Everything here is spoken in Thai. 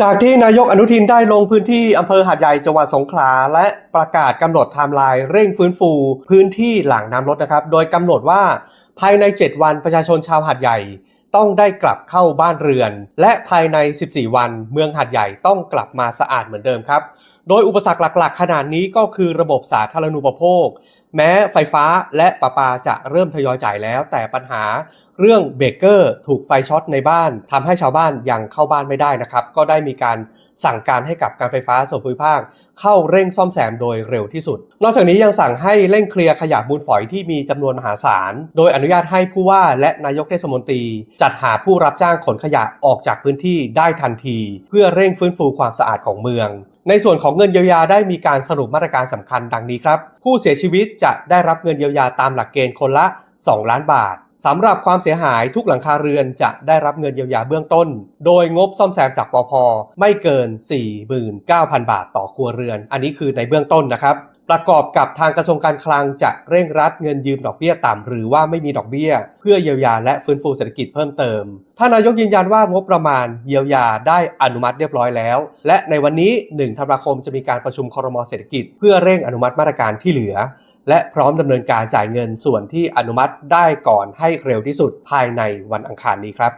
จากที่นายกอนุทินได้ลงพื้นที่อำเภอหาดใหญ่จังหวัดสงขลา และประกาศกำหนดไทม์ไลน์เร่งฟื้นฟู พื้นที่หลังน้ำลดนะครับ โดยกำหนดว่าภายใน 7 วันประชาชนชาวหาดใหญ่ ต้องได้กลับเข้าบ้านเรือน และภายใน 14 วัน เมืองหาดใหญ่ต้องกลับมาสะอาดเหมือนเดิมครับ โดยอุปสรรคหลัก ๆ ขนาดนี้ก็คือระบบสาธารณูปโภค แม้ไฟฟ้าและประปาจะเริ่มทยอยจ่ายแล้วแต่ปัญหาเรื่องเบเกอร์ถูกไฟช็อตในบ้านทำให้ชาวบ้านยังเข้าบ้านไม่ได้นะครับ ก็ได้มีการสั่งการให้กับการไฟฟ้าส่วนภูมิภาค เข้าเร่งซ่อมแซมโดยเร็วที่สุด นอกจากนี้ยังสั่งให้เร่งเคลียร์ขยะมูลฝอยที่มีจำนวนมหาศาล โดยอนุญาตให้ผู้ว่าและนายกเทศมนตรี จัดหาผู้รับจ้างขนขยะออกจากพื้นที่ได้ทันที เพื่อเร่งฟื้นฟูความสะอาดของเมืองในส่วนของเงินเยียวยาได้มีการสรุปมาตรการสำคัญดังนี้ครับ ผู้เสียชีวิตจะได้รับเงินเยียวยาตามหลักเกณฑ์คนละ 2 ล้านบาท สำหรับความเสียหายทุกหลังคาเรือนจะได้รับเงินเยียวยาเบื้องต้น โดยงบซ่อมแซมจากปพไม่เกิน 49,000 บาทต่อครัวเรือน อันนี้คือในเบื้องต้นนะครับ ประกอบกับทางกระทรวงการคลังจะเร่งรัดเงินยืมดอกเบี้ยต่ำหรือว่าไม่มีดอกเบี้ย เพื่อเยียวยาและฟื้นฟูเศรษฐกิจเพิ่มเติมท่านนายกยืนยันว่างบประมาณเยียวยาได้อนุมัติเรียบร้อยแล้ว และในวันนี้1ธันวาคมจะมีการประชุมครมเศรษฐกิจ เพื่อเร่งอนุมัติมาตรการที่เหลือ และพร้อมดำเนินการจ่ายเงินส่วนที่อนุมัติได้ก่อนให้เร็วที่สุดภายในวันอังคารนี้ครับ